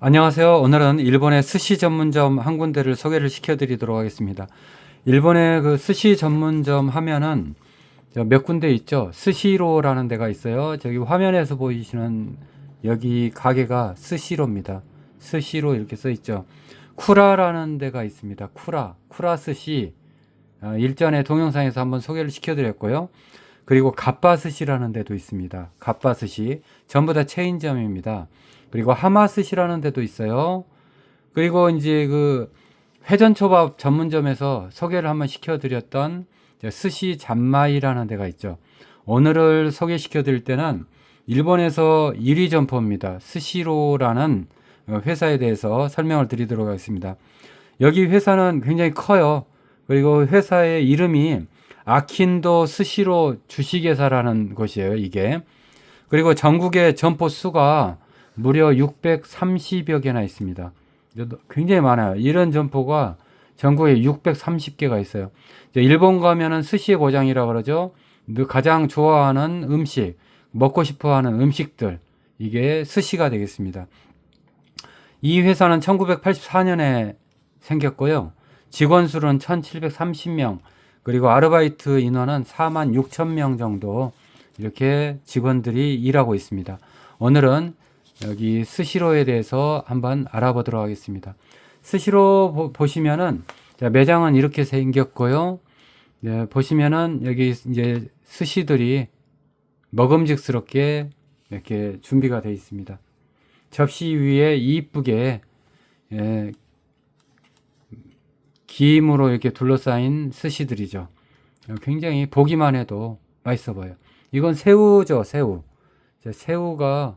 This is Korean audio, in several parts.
안녕하세요. 오늘은 일본의 스시 전문점 한 군데를 소개를 시켜드리도록 하겠습니다. 일본의 그 스시 전문점 하면은 저몇 군데 있죠. 스시로라는 데가 있어요. 저기 화면에서 보이시는 여기 가게가 스시로입니다. 스시로 이렇게 써 있죠. 쿠라라는 데가 있습니다. 쿠라, 쿠라 스시. 아, 일전에 동영상에서 한번 소개를 시켜드렸고요. 그리고 갓바스시라는 데도 있습니다. 갓바스시. 전부 다 체인점입니다. 그리고 하마스시라는 데도 있어요. 그리고 이제 그 회전초밥 전문점에서 소개를 한번 시켜드렸던 스시 잔마이라는 데가 있죠. 오늘을 소개시켜 드릴 때는 일본에서 1위 점포입니다. 스시로라는 어, 회사에 대해서 설명을 드리도록 하겠습니다. 여기 회사는 굉장히 커요. 그리고 회사의 이름이 아킨도 스시로 주식회사라는 곳이에요, 이게. 그리고 전국의 점포 수가 무려 630여 개나 있습니다. 굉장히 많아요. 이런 점포가 전국에 630개가 있어요. 일본 가면은 스시의 고장이라 그러죠. 너 가장 좋아하는 음식, 먹고 싶어 하는 음식들, 이게 스시가 되겠습니다. 이 회사는 1984년에 생겼고요. 직원 수는 1730명, 그리고 아르바이트 인원은 4만 6천 명 정도 이렇게 직원들이 일하고 있습니다. 오늘은 여기 스시로에 대해서 한번 알아보도록 하겠습니다. 스시로 보, 보시면은 자, 매장은 이렇게 생겼고요. 네, 보시면은 여기 이제 스시들이 먹음직스럽게 이렇게 준비가 되어 있습니다. 접시 위에 이쁘게 예, 김으로 이렇게 둘러싸인 스시들이죠. 굉장히 보기만 해도 맛있어 보여요. 이건 새우죠, 새우. 자, 새우가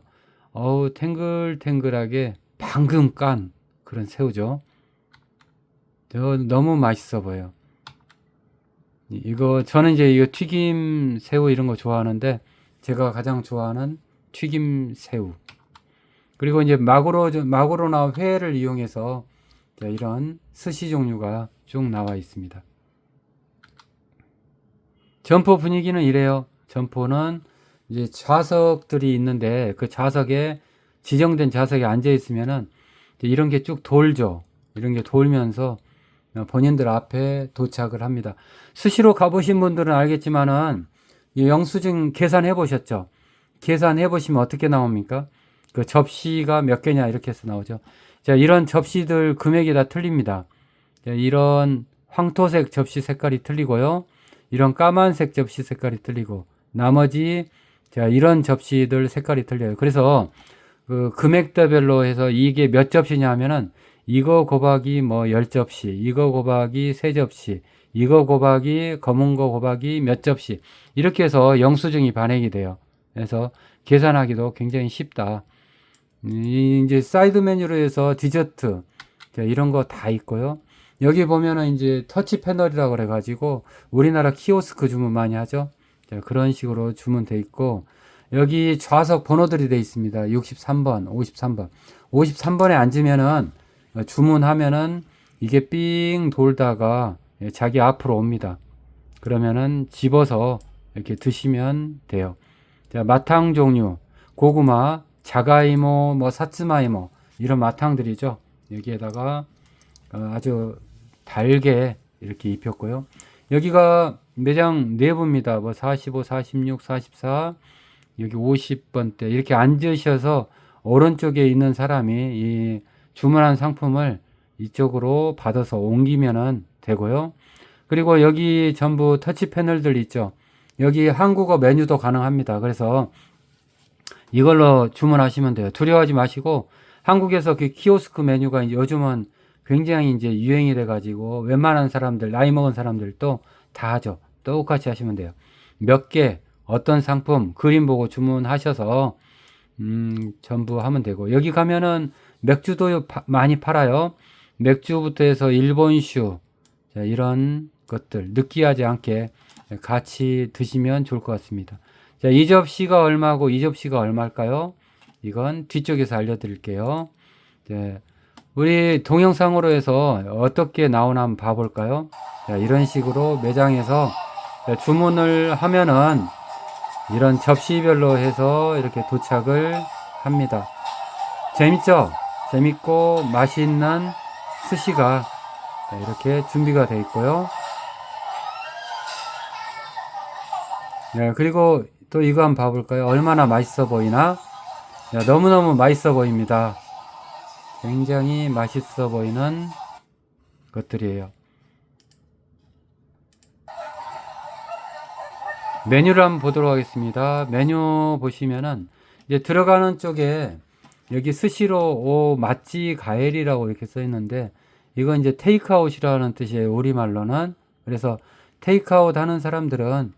어우 탱글탱글하게 방금 깐 그런 새우죠. 저- 너무 맛있어 보여. 이- 이거 저는 이제 이거 튀김 새우 이런 거 좋아하는데 제가 가장 좋아하는 튀김 새우. 그리고 이제 마구로 마구로나 회를 이용해서 자, 이런 스시 종류가 쭉 나와 있습니다. 점포 분위기는 이래요. 점포는 이제 좌석들이 있는데 그 좌석에 지정된 좌석에 앉아 있으면은 이런 게 쭉 돌죠. 이런 게 돌면서 본인들 앞에 도착을 합니다. 수시로 가보신 분들은 알겠지만은 이 영수증 계산해 보셨죠? 계산해 보시면 어떻게 나옵니까? 그 접시가 몇 개냐 이렇게 해서 나오죠. 자, 이런 접시들 금액이 다 틀립니다. 자, 이런 황토색 접시 색깔이 틀리고요. 이런 까만색 접시 색깔이 틀리고 나머지 자, 이런 접시들 색깔이 틀려요. 그래서 그 금액대별로 해서 이게 몇 접시냐 하면은 이거 곱하기 뭐 10접시, 이거 곱하기 3접시, 이거 곱하기 검은 거 곱하기 몇 접시 이렇게 해서 영수증이 반액이 돼요. 그래서 계산하기도 굉장히 쉽다. 이 이제 사이드 메뉴로 해서 디저트 자, 이런 거 다 있고요. 여기 보면은 이제 터치 패널이라고 그래 가지고 우리나라 키오스크 주문 많이 하죠. 자, 그런 식으로 주문 돼 있고 여기 좌석 번호들이 돼 있습니다. 63번, 53번. 53번에 앉으면은 어, 주문하면은 이게 삥 돌다가 예, 자기 앞으로 옵니다. 그러면은 집어서 이렇게 드시면 돼요. 자, 마탕 종류, 고구마, 자가이모, 뭐 사츠마이모 이런 마탕들이죠. 여기에다가 어, 아주 달게 이렇게 입혔고요. 여기가 매장 내부입니다. 뭐 45, 46, 44, 여기 50번대 이렇게 앉으셔서 오른 쪽에 있는 사람이 이 주문한 상품을 이쪽으로 받아서 옮기면은 되고요. 그리고 여기 전부 터치 패널들 있죠. 여기 한국어 메뉴도 가능합니다. 그래서 이걸로 주문하시면 돼요. 두려워하지 마시고 한국에서 그 키오스크 메뉴가 요즘은 굉장히 이제 유행이 돼가지고 웬만한 사람들 나이 먹은 사람들도 다 하죠. 똑같이 하시면 돼요. 몇 개 어떤 상품 그림 보고 주문하셔서 음, 전부 하면 되고 여기 가면은 맥주도 파- 많이 팔아요. 맥주부터 해서 일본슈 자, 이런 것들 느끼하지 않게 같이 드시면 좋을 것 같습니다. 자, 이 접시가 얼마고 이 접시가 얼마일까요? 이건 뒤쪽에서 알려드릴게요. 자, 우리 동영상으로 해서 어떻게 나오나 한번 봐볼까요? 자, 이런 식으로 매장에서 자, 주문을 하면은 이런 접시별로 해서 이렇게 도착을 합니다. 재밌죠? 재밌고 맛있는 스시가 자, 이렇게 준비가 되어 있고요. 네, 그리고 또 이거 한번 봐볼까요? 얼마나 맛있어 보이나? 야, 너무너무 맛있어 보입니다. 굉장히 맛있어 보이는 것들이에요. 메뉴를 한번 보도록 하겠습니다. 메뉴 보시면은 이제 들어가는 쪽에 여기 스시로 오 맛지 가엘이라고 이렇게 써 있는데 이건 이제 테이크아웃이라는 뜻이에요. 우리말로는. 그래서 테이크아웃 하는 사람들은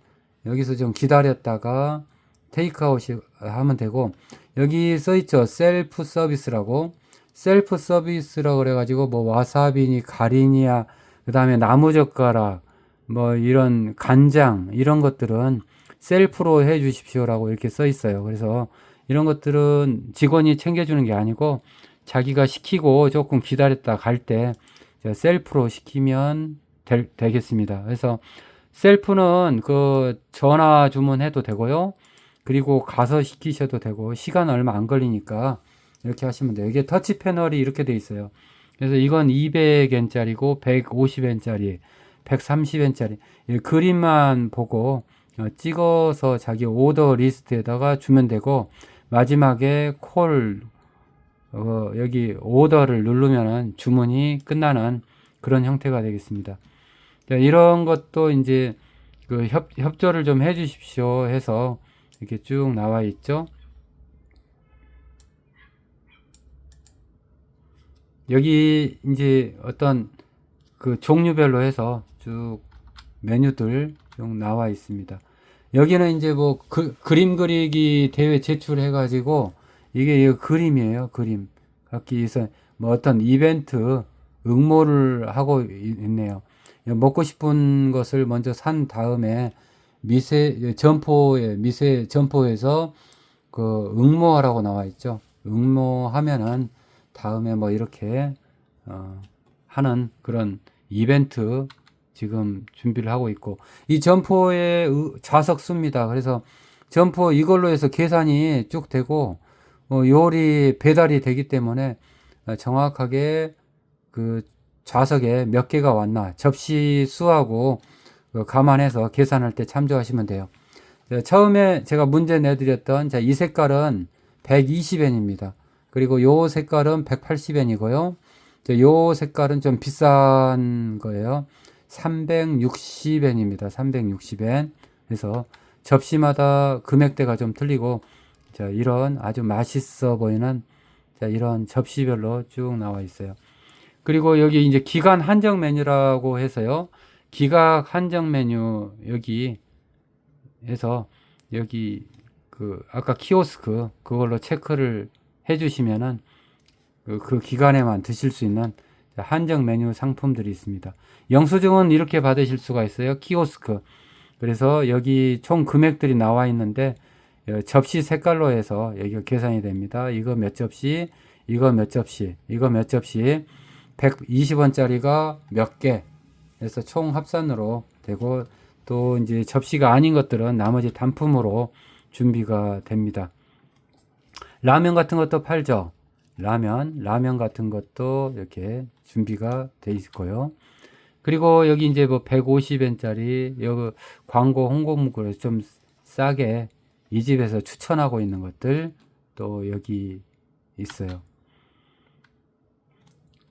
여기서 좀 기다렸다가 테이크아웃 하면 되고 여기 써 있죠. 셀프 서비스라고. 셀프 서비스라고 그래 가지고 뭐 와사비니 가리니야 그다음에 나무젓가락 뭐 이런 간장 이런 것들은 셀프로 해 주십시오라고 이렇게 써 있어요. 그래서 이런 것들은 직원이 챙겨주는 게 아니고 자기가 시키고 조금 기다렸다 갈 때 셀프로 시키면 될, 되겠습니다. 그래서 셀프는 그 전화 주문해도 되고요. 그리고 가서 시키셔도 되고 시간 얼마 안 걸리니까 이렇게 하시면 돼요. 이게 터치 패널이 이렇게 돼 있어요. 그래서 이건 200엔짜리고 150엔짜리, 130엔짜리 그림만 보고 어, 찍어서 자기 오더 리스트에다가 주면 되고 마지막에 콜 어, 여기 오더를 누르면은 주문이 끝나는 그런 형태가 되겠습니다. 자, 이런 것도 이제 그 협, 협조를 좀 해 주십시오 해서 이렇게 쭉 나와 있죠. 여기 이제 어떤 그 종류별로 해서 쭉 메뉴들 쭉 나와 있습니다. 여기는 이제 뭐 그, 그림 그리기 대회 제출해 가지고 이게 이 그림이에요. 그림. 각기 있어 뭐 어떤 이벤트 응모를 하고 있- 있네요. 먹고 싶은 것을 먼저 산 다음에 미세 점포에 미세 점포에서 그 응모하라고 나와 있죠. 응모하면은 다음에 뭐 이렇게 어, 하는 그런 이벤트 지금 준비를 하고 있고 이 점포의 의- 좌석 수입니다. 그래서 점포 이걸로 해서 계산이 쭉 되고 어, 요리 배달이 되기 때문에 어, 정확하게 그 좌석에 몇 개가 왔나 접시 수하고 그 감안해서 계산할 때 참조하시면 돼요. 자, 처음에 제가 문제 내드렸던 자, 이 색깔은 120엔입니다. 그리고 요 색깔은 180엔이고요. 요 색깔은 좀 비싼 거예요. 360엔입니다. 360엔. 그래서 접시마다 금액대가 좀 틀리고 자, 이런 아주 맛있어 보이는 자, 이런 접시별로 쭉 나와 있어요. 그리고 여기 이제 기간 한정 메뉴라고 해서요. 기각 한정 메뉴 여기 해서 여기 그 아까 키오스크 그걸로 체크를 해 주시면은 그, 그 기간에만 드실 수 있는 한정 메뉴 상품들이 있습니다. 영수증은 이렇게 받으실 수가 있어요. 키오스크. 그래서 여기 총 금액들이 나와 있는데 어, 접시 색깔로 해서 여기가 계산이 됩니다. 이거 몇 접시, 이거 몇 접시, 이거 몇 접시, 120원짜리가 몇 개, 그래서 총 합산으로 되고 또 이제 접시가 아닌 것들은 나머지 단품으로 준비가 됩니다. 라면 같은 것도 팔죠. 라면, 라면 같은 것도 이렇게 준비가 돼 있고요. 그리고 여기 이제 뭐 150엔짜리 여기 광고 홍보 문구로 좀 싸게 이 집에서 추천하고 있는 것들 또 여기 있어요.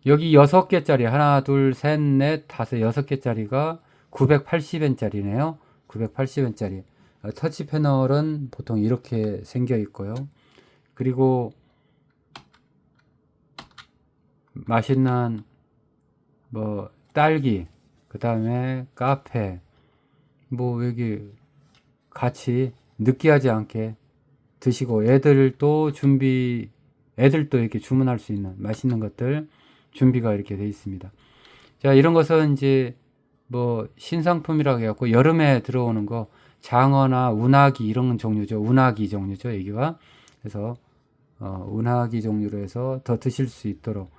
여기 여섯 개짜리 하나 둘 셋 넷 다섯 여섯 개짜리가 980엔짜리네요. 980엔짜리 어, 터치 패널은 보통 이렇게 생겨 있고요. 그리고 맛있는 뭐 딸기 그 다음에 카페 뭐 여기 같이 느끼하지 않게 드시고 애들도 준비 애들도 이렇게 주문할 수 있는 맛있는 것들 준비가 이렇게 돼 있습니다. 자 이런 것은 이제 뭐 신상품이라고 해갖고 여름에 들어오는 거 장어나 운하기 이런 종류죠. 운하기 종류죠. 여기가 그래서 어, 운하기 종류로 해서 더 드실 수 있도록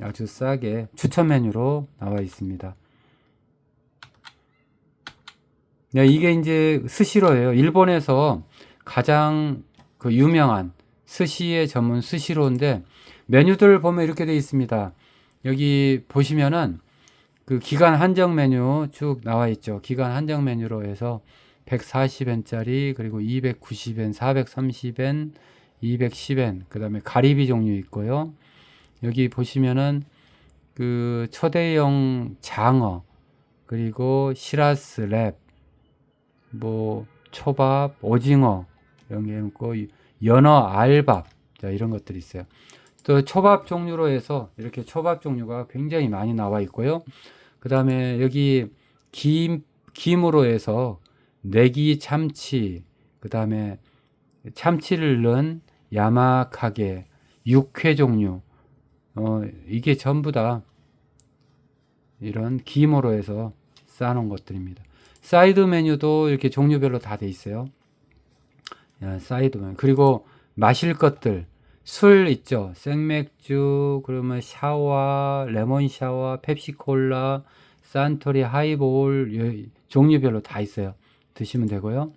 아주 싸게 추천 메뉴로 나와 있습니다. 네, 이게 이제 스시로예요. 일본에서 가장 그 유명한 스시의 전문 스시로인데 메뉴들 보면 이렇게 되어 있습니다. 여기 보시면은 그 기간 한정 메뉴 쭉 나와 있죠. 기간 한정 메뉴로 해서 140엔짜리 그리고 290엔, 430엔, 210엔, 그다음에 가리비 종류 있고요. 여기 보시면은 그 초대형 장어 그리고 시라스 랩, 뭐 초밥, 오징어 이런 게 있고 연어 알밥 자 이런 것들이 있어요. 또 초밥 종류로 해서 이렇게 초밥 종류가 굉장히 많이 나와 있고요. 그 다음에 여기 김 김으로 해서 내기 참치, 그 다음에 참치를 넣은 야마카게, 육회 종류, 어, 이게 전부 다 이런 김으로 해서 싸놓은 것들입니다. 사이드 메뉴도 이렇게 종류별로 다 돼 있어요. 야, 사이드 메뉴. 그리고 마실 것들, 술 있죠. 생맥주, 그러면 샤워, 레몬 샤워, 펩시콜라, 산토리 하이볼, 요- 종류별로 다 있어요. 드시면 되고요.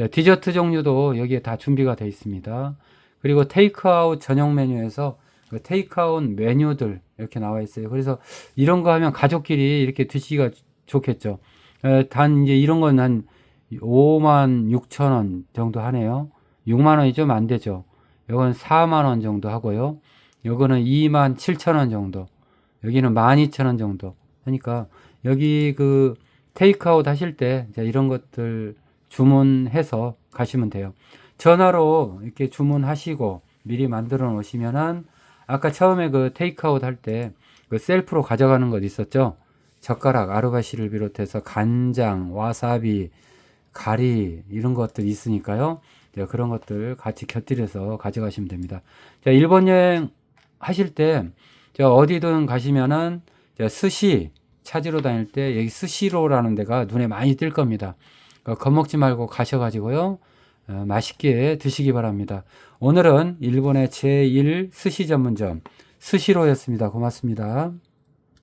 야, 디저트 종류도 여기에 다 준비가 되어 있습니다. 그리고 테이크아웃 전용 메뉴에서 그 테이크아웃 메뉴들 이렇게 나와 있어요. 그래서 이런 거 하면 가족끼리 이렇게 드시기가 좋겠죠. 에, 단 이제 이런 건 한 5만 6천 원 정도 하네요. 6만 원이 좀 안 되죠. 이건 4만 원 정도 하고요. 요거는 2만 7천 원 정도. 여기는 1만 2천 원 정도. 하니까 여기 그 테이크아웃 하실 때 이제 이런 것들 주문해서 가시면 돼요. 전화로 이렇게 주문하시고 미리 만들어 놓으시면은 아까 처음에 그 테이크아웃 할 때 그 셀프로 가져가는 것 있었죠? 젓가락, 아르바시를 비롯해서 간장, 와사비, 가리 이런 것들 있으니까요. 네, 그런 것들 같이 곁들여서 가져가시면 됩니다. 자, 일본 여행 하실 때저 어디든 가시면은 저 스시 찾으러 다닐 때 여기 스시로라는 데가 눈에 많이 띌 겁니다. 어, 겁먹지 말고 가셔가지고요. 어, 맛있게 드시기 바랍니다. 오늘은 일본의 제1 스시 전문점 스시로였습니다. 고맙습니다.